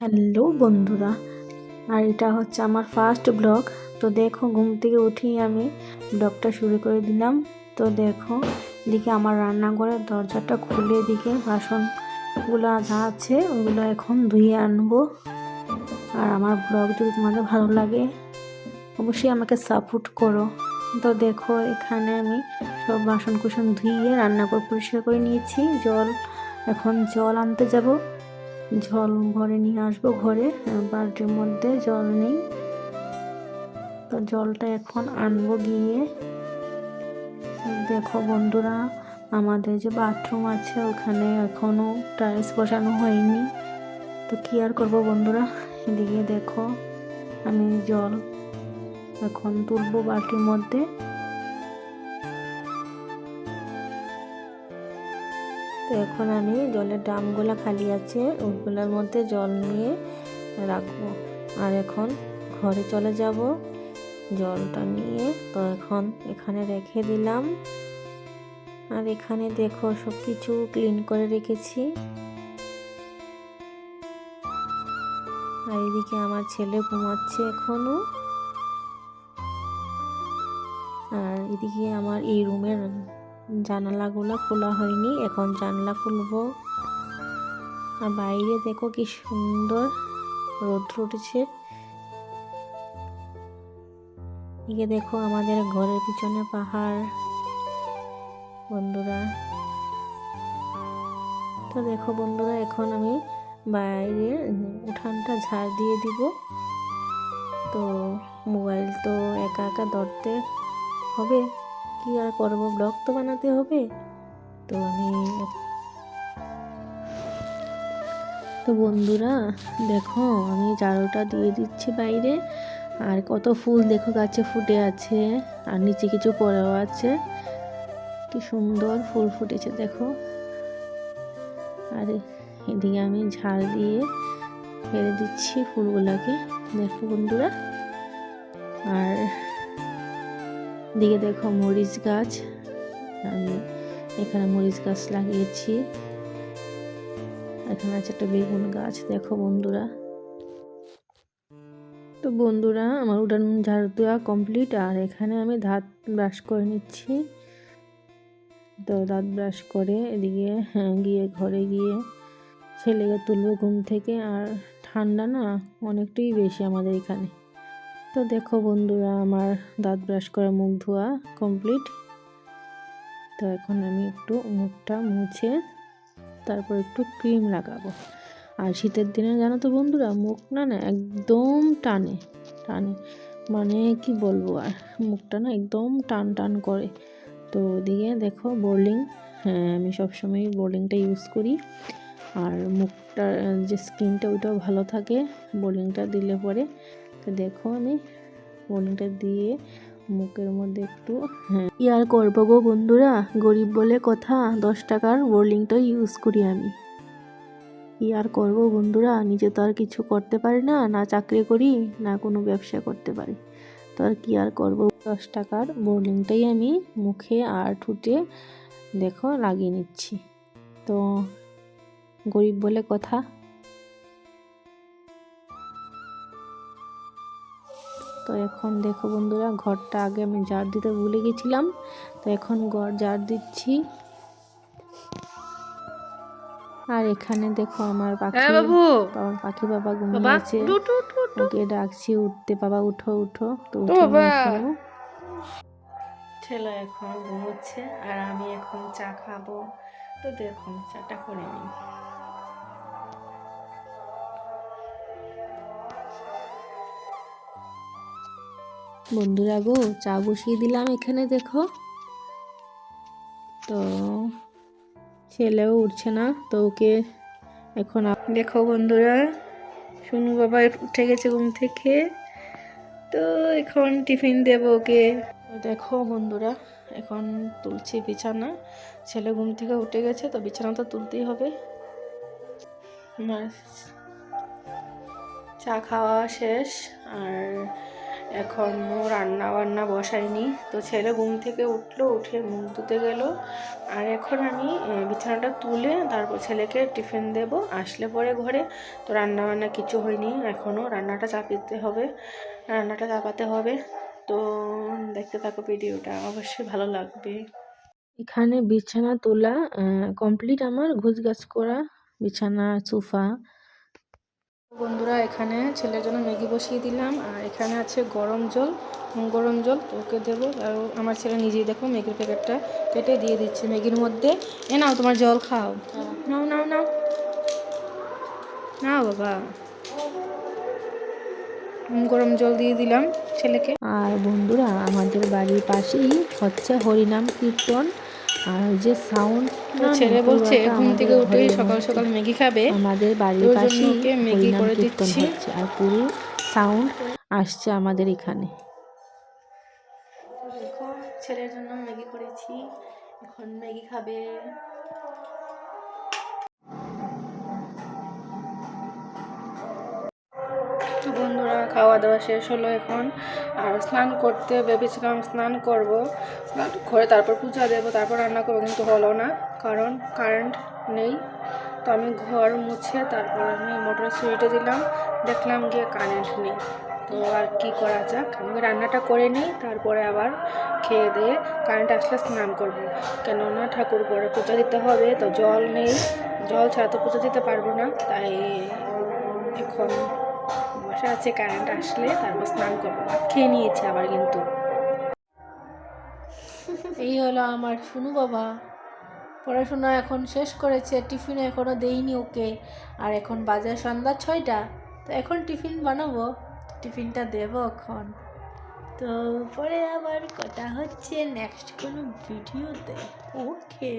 Hello বন্ধুরা, আর এটা হচ্ছে আমার ফার্স্ট ব্লগ তো দেখো, ঘুম থেকে উঠেই আমি ব্লগটা শুরু করে দিলাম। তো দেখো, এদিকে আমার রান্নাঘরের দরজাটা খুলে দিকে বাসনগুলো যা আছে, ওগুলো এখন ধুয়ে আনব। আর আমার ব্লগ যদি তোমাদের ভালো লাগে, অবশ্যই আমাকে সাপোর্ট করো। তো দেখো, এখানে আমি সব বাসন কুসন ধুয়ে রান্নাঘর পরিষ্কার করে নিয়েছি। জল, এখন জল আনতে যাব। জল ভরে নিয়ে আসব ঘরে বালতির মধ্যে জল নেই। তো জলটা এখন আনব গিয়ে। দেখো বন্ধুরা, আমাদের যে বাথরুম আছে ওখানে এখনও টাইলস বসানো হয়নি। তো কি আর করব বন্ধুরা, এদিকে দেখো আমি জল এখন তুলবো বালতির মধ্যে। তো এখন আমি জলের ড্রামগুলো খালি আছে, ওগুলোর মধ্যে জল নিয়ে রাখব। আর এখন ঘরে চলে যাব জলটা নিয়ে। তো এখন এখানে রেখে দিলাম। আর এখানে দেখো সব কিছু ক্লিন করে রেখেছি। আর এদিকে আমার ছেলে ঘুমাচ্ছে এখনও। আর এদিকে আমার এই রুমের জানালাগুলো খোলা হয়নি, এখন জানলা খুলবো। আর বাইরে দেখো কি সুন্দর রোদ্র উঠেছে। এদিকে দেখো আমাদের ঘরের পিছনে পাহাড়, বন্ধুরা। তো দেখো বন্ধুরা, এখন আমি বাইরে উঠানটা ঝাড় দিয়ে দিব। তো মোবাইল তো একা একা ধরতে হবে। কি আর করব? ব্লগ তো বানাতে হবে। তো আমি তো বন্ধুরা, দেখো, আমি ঝাড়ুটা দিয়ে দিচ্ছি বাইরে। আর কত ফুল দেখো, গাছে ফুটে আছে, আর নিচে কিছু পড়েও আছে। কি সুন্দর ফুল ফুটেছে, দেখো। আর এদিকে আমি ঝাড় দিয়ে ফেলে দিচ্ছি ফুলগুলোকে, দেখো বন্ধুরা। আর দিকে দেখো মরিচ গাছ। আমি এখানে মরিচ গাছ লাগিয়েছি। এখানে আছে একটা বেগুন গাছ দেখো বন্ধুরা। তো বন্ধুরা আমার উঠান ঝাড়ু দেওয়া কমপ্লিট আর এখানে আমি দাঁত ব্রাশ করে নিচ্ছি। তো দাঁত ব্রাশ করে এদিকে হ্যাঁ, গিয়ে ঘরে গিয়ে ছেলেকে তুলবো ঘুম থেকে আর ঠান্ডা না অনেকটাই বেশি আমাদের এখানে। তো দেখো বন্ধুরা, আমার দাঁত ব্রাশ করা মুখ ধোয়া কমপ্লিট তো এখন আমি একটু মুখটা মুছে তারপর একটু ক্রিম লাগাবো। আর শীতের দিনে জানো তো বন্ধুরা, মুখ না না একদম টানে টানে। মানে কি বলব আর, মুখটা না একদম টান টান করে। তো ওদিকে দেখো বোর্ডিং হ্যাঁ আমি সবসময় বোর্ডিংটা ইউজ করি। আর মুখটার যে স্কিনটা ওইটাও ভালো থাকে বোর্ডিংটা দিলে পরে। তো দেখো আমি বোর্ডিংটা দিয়ে মুখের মধ্যে একটু হ্যাঁ কি আর করব গো বন্ধুরা? গরিব বলে কথা, দশ টাকার বোর্ডিংটা ইউজ করি আমি। কি আর করব বন্ধুরা? নিজে তো আর কিছু করতে পারি না না চাকরি করি, না কোনো ব্যবসা করতে পারি। তো আর কি আর করব? দশ টাকার বোর্ডিংটাই আমি মুখে আর ঠুটে দেখো লাগিয়ে নিচ্ছি। তো গরিব বলে কথা তো এখন দেখো বন্ধুরা ঘরটা আগে আমি ঝাড় দিতে ভুলে গেছিলাম তো এখন ঘর ঝাড় দিচ্ছি। আর এখানে দেখো আমার পাখি বাবু! আমার পাখি বাবা ঘুমিয়েছে। ওকে ডাকছি উঠতে বাবা উঠো উঠো। তো। ছেলে এখন ঘুমোচ্ছে আর আমি এখন চা খাব। তো দেখুন চাটা করে নিই। বন্ধুরা গো, চা বসিয়ে দিলাম এখানে, দেখো। তো ছেলেও উঠছে না, তো ওকে এখন দেখো বন্ধুরা শুনু বাবা উঠে গেছে ঘুম থেকে। তো এখন টিফিন দেব ওকে। দেখো বন্ধুরা, এখন তুলছি বিছানা। ছেলে ঘুম থেকে উঠে গেছে, তো বিছানা তো তুলতেই হবে। চা খাওয়া শেষ, আর এখনও রান্না বান্না বসাইনি তো ছেলে ঘুম থেকে উঠল, উঠে মুখ ধুতে গেল। আর এখন আমি বিছানাটা তুলে তারপর ছেলেকে টিফিন দেব। আসলে পরে ঘরে তো রান্না বান্না কিছু হয়নি, এখনও রান্নাটা চাপিতে হবে, রান্নাটা চাপাতে হবে। তো দেখতে থাকো ভিডিওটা, অবশ্যই ভালো লাগবে। এখানে বিছানা তোলা কমপ্লিট আমার ঘুষ গাছ করা, বিছানা, সোফা বন্ধুরা, এখানে ছেলের জন্য ম্যাগি বসিয়ে দিলাম, আর এখানে আছে গরম জল গরম জল ওকে দেবো। আর আমার ছেলে নিজেই দেখো ম্যাগির প্যাকেটটা কেটে দিয়ে দিচ্ছে। ম্যাগির মধ্যে, এ নাও তোমার জল খাও। নাও নাও নাও। নাও বাবা। গরম জল দিয়ে দিলাম ছেলেকে। আর বন্ধুরা, আমাদের বাড়ির পাশেই হচ্ছে হরিনাম কীর্তন। আর যে সাউন্ড ছেলে বলছে ঘুম থেকে উঠেই সকাল সকাল ম্যাগি খাবে। আমাদের বাড়ির পাশে ম্যাগি করে দিচ্ছি। আর পুরো সাউন্ড আসছে আমাদের এখানে। ছেলের জন্য ম্যাগি করেছি এখন ম্যাগি খাবে। খাওয়া দাওয়া শেষ হলো এখন। আর স্নান করতে ভেবেছিলাম স্নান করব। স্নান করে তারপর পূজা দেবো, তারপর রান্না করব, কিন্তু হলো না, কারণ কারেন্ট নেই। তো আমি ঘর মুছে তারপর আমি মোটর সুইচে দিলাম, দেখলাম গিয়ে কারেন্ট নেই। তো আর কি করা যাক? আমি রান্নাটা করে নিই, তারপরে আবার খেয়ে দিয়ে কারেন্ট আসলে স্নান করব। কেননা ঠাকুর ঘরে পূজা দিতে হবে, তো জল নেই। জল ছাড়া তো পূজা দিতে পারব না, তাই এখন বসে আছে কারেন্ট আসলে তারপর স্নান করব খেয়ে নিয়েছে আবার কিন্তু। এই হলো আমার শুনু বাবা। পড়াশোনা এখন শেষ করেছে, টিফিন এখনও দেইনি ওকে। আর এখন বাজার সন্ধ্যা ছয়টা, তো এখন টিফিন বানাবো। টিফিনটা দেবো এখন। তো পরে আবার কথা হচ্ছে নেক্সট কোনো ভিডিওতে, ওকে।